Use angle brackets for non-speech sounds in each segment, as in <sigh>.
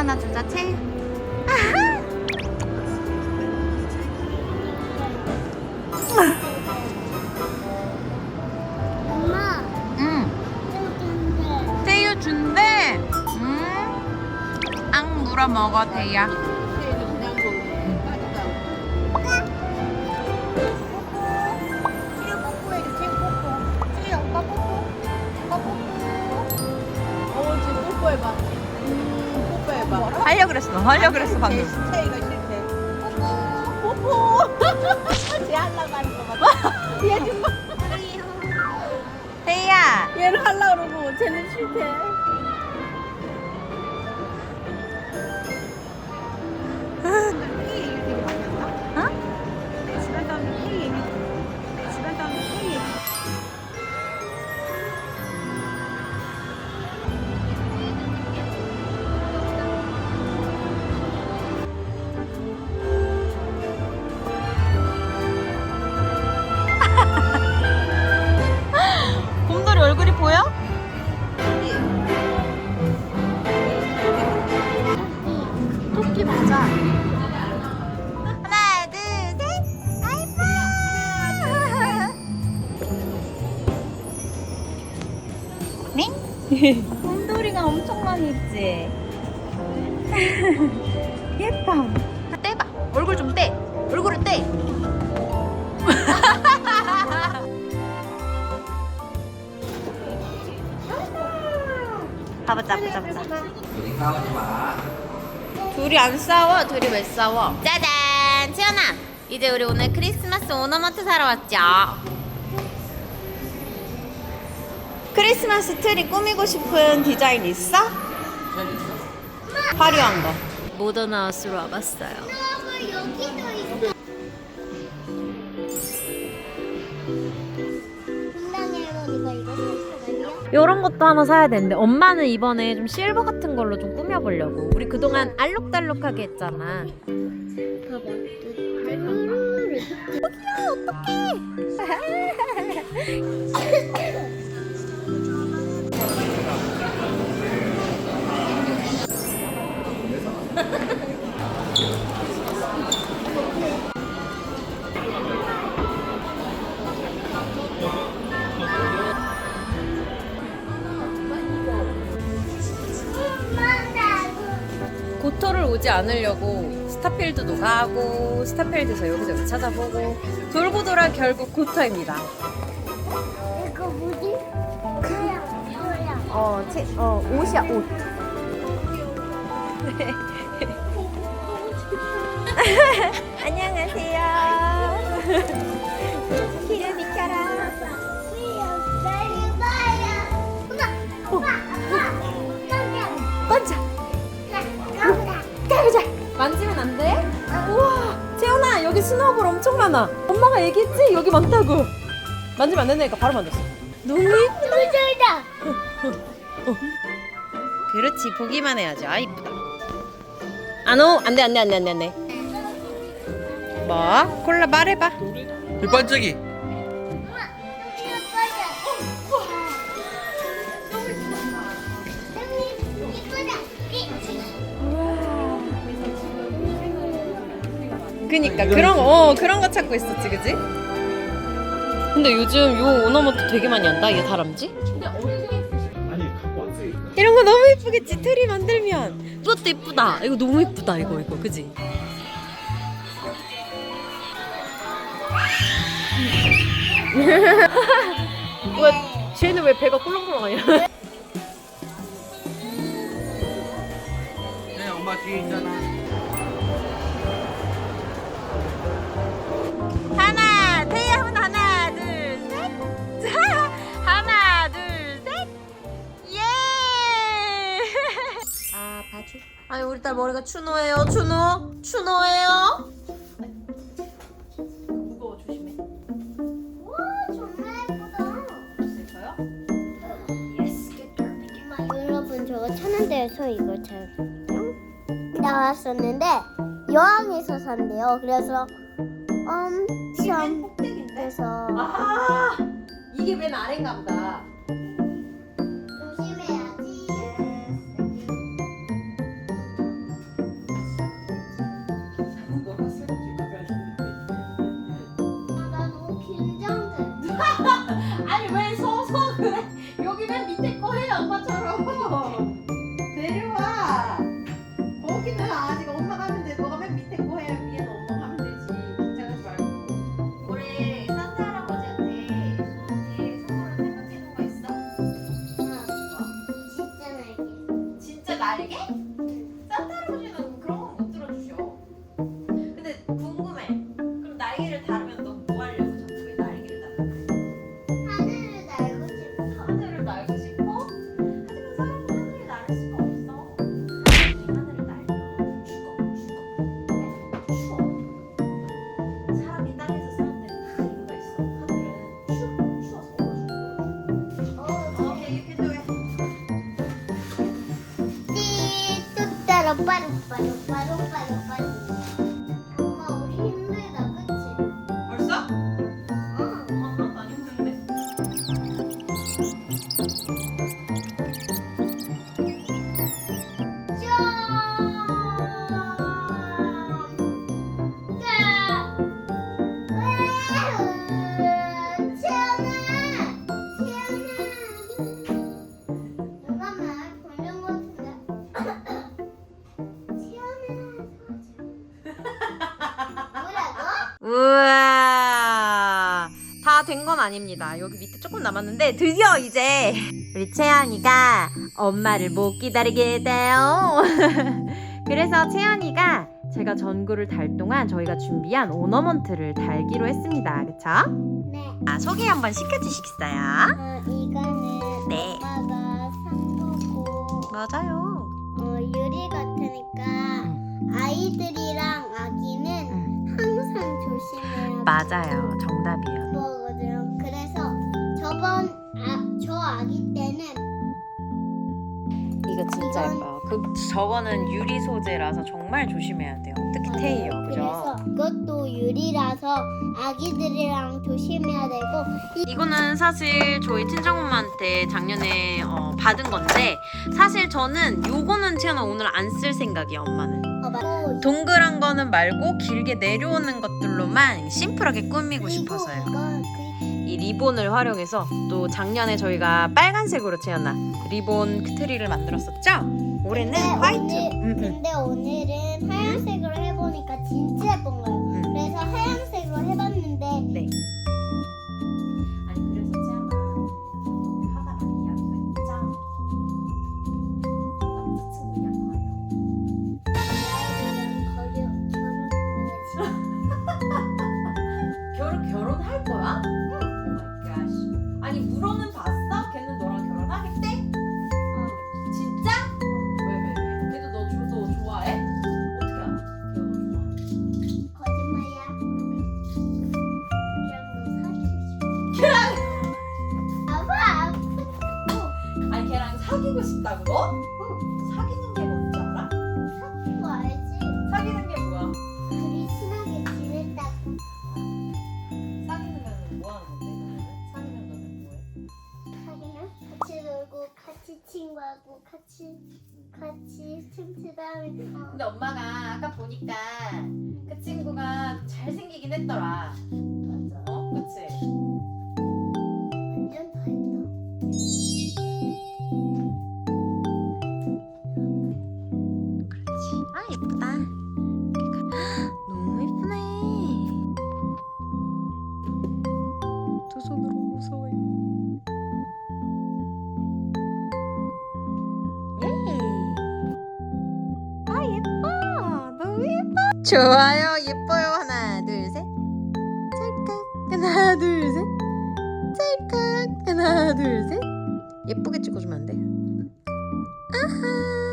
하나 주자 채. 엄마, 응. 여기인데. 태유 준대. 응. 앙 물어 먹어 태야. 뽀뽀해. 음, 봐. 하려 그랬어. 하려 그랬어 방금. 채이가 싫대. 뽀뽀. 쟤 하려고 하는 거 봐. 얘 좀, 봐. 태야. 얘를 하려고 그러고 쟤는 싫대. <laughs> 예뻐. 떼봐. 얼굴 좀 떼. 얼굴을 떼. <laughs> 가보자, 보자, 보자. 둘이 안 싸워? 둘이 왜 싸워? 짜잔! 채연아! 이제 우리 오늘 크리스마스 오너먼트 사러 왔죠? 크리스마스 트리 꾸미고 싶은 디자인 있어? 화려한 거. 모던하우스로 와봤어요. 여기, 여기도 있어. 분당에 이러니까 이거 샀거든요. 이런 것도 하나 사야 되는데 엄마는 이번에 좀 실버 같은 걸로 좀 꾸며보려고 우리 그동안 알록달록하게 했잖아 봐봐. <laughs> 고토를 오지 않으려고 스타필드도 가고 스타필드에서 여기저기 찾아보고 돌고 돌아 결국 고토입니다 이거 뭐지? 뭐야? 어, 체, 어 옷이야 옷 <laughs> <laughs> 안녕하세요. 길을 비켜라 만지면 안 돼? 우와 채연아 여기 스노우볼 엄청 많아. 엄마가 얘기했지? 여기 많다고. 만지면 안 된다니까 바로 만졌어. 너무 예쁘다 그렇지 보기만 해야지. 아 이쁘다. 안오 안돼 안돼 안돼 안돼 안돼 뭐? 콜라 말해봐 이 반짝이 그니까 그런 거, 어 그런 거 찾고 있었지 그지? 근데 요즘 요 오너먼트 되게 많이 한다 얘 다람쥐? 이런 거 너무 예쁘겠지 트리 만들면 이것도 예쁘다 이거 너무 예쁘다 이거 이거 그지? 뭐야 쟤는 왜 배가 꿀렁꿀렁하냐 네 엄마 뒤에 있잖아 하나, 태야 하면 하나, 둘, 셋. <laughs> 하나, 둘, 셋. 예! <laughs> 아 봐줘 아니 우리 딸 머리가 추노예요, 추노. 추노예요. 그래서 이걸 잘 나왔었는데 여왕에서 산대요. 그래서 엄청 폭등인데? 그래서 아 이게 맨 아래인가 보다. 조심해야지. 아, <laughs> 아니 왜 서? 날 띠뚜따로 빠 우와 다 된 건 아닙니다 여기 밑에 조금 남았는데 드디어 이제 우리 채연이가 엄마를 못 기다리게 돼요 <laughs> 그래서 채연이가 제가 전구를 달 동안 저희가 준비한 오너먼트를 달기로 했습니다 그쵸? 네. 아, 소개 한번 시켜주시겠어요? 어, 이거는 네. 엄마가 산 거고 맞아요 어, 유리 같 맞아요. 정답이에요. 거거든요. 그래서 저번 아, 저 아기 때는 이거 진짜 이건- 예뻐요. 그 저거는 유리 소재라서 정말 조심해야 돼요. 특히 테이요. 그래서 그죠? 그것도 유리라서 아기들이랑 조심해야 되고 이 이거는 사실 저희 친정엄마한테 작년에 어, 받은 건데 사실 저는 요거는 채연아 오늘 안 쓸 생각이야 엄마는 어, 동그란 거는 말고 길게 내려오는 것들로만 심플하게 꾸미고 싶어서요 이 리본을 활용해서 또 작년에 저희가 빨간색으로 채연아 리본 그 트리를 만들었었죠? 올해는 근데 화이트 오늘, 음, 음. 근데 오늘은 하얀색으로 해보니까 진짜 예쁜 거예요. 음. 그래서 하얀색으로 해봤는데 네. 사귀고 싶다고 너? 사귀는 게 뭔지 알아? 사귀고 알지? 사귀는 게 뭐야? 둘이 친하게 지냈다고. 사귀는 거는 뭐 하는 건데 너는? 사귀면 너는 뭐해? 사귀면 같이 놀고 같이 친구하고 같이 같이 춤추다니까. 근데 엄마가 아까 보니까 그 친구가 잘생기긴 했더라 맞아. 어? 그치? 좋아요 예뻐요. 하나 둘 셋. 찰칵. 하나 둘 셋. 찰칵. 하나 둘 셋. 예쁘게 찍어주면 안 돼? 아하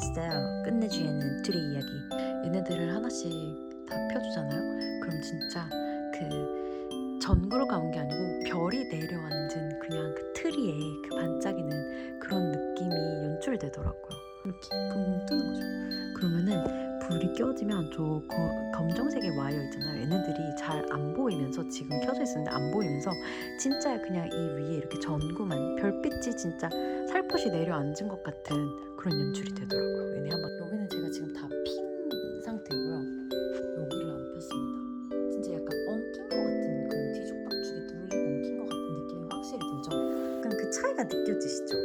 남았어요. 끝내주에는 둘의 이야기. 얘네들을 하나씩 다 펴주잖아요. 그럼 진짜 그 전구로 가온 게 아니고 별이 내려앉은 그냥 그 트리에 그 반짝이는 그런 느낌이 연출되더라고요. 이렇게 뜨는 거죠. 그러면은 불이 켜지면 저 거- 검정색의 와이어 있잖아요. 얘네들이 잘 안 보이면서 지금 켜져 있었는데 안 보이면서 진짜 그냥 이 위에 이렇게 전구만 별빛이 진짜 살포시 내려앉은 것 같은 그런 연출이 되더라고요. 얘네 한번 여기는 제가 지금 다 핀 상태고요. 여기를 안 폈습니다. 진짜 약간 엉킨 것 같은 그런 뒤죽박죽이 눌리고 엉킨 것 같은 느낌이 확실히 들죠. 약간 그 차이가 느껴지시죠?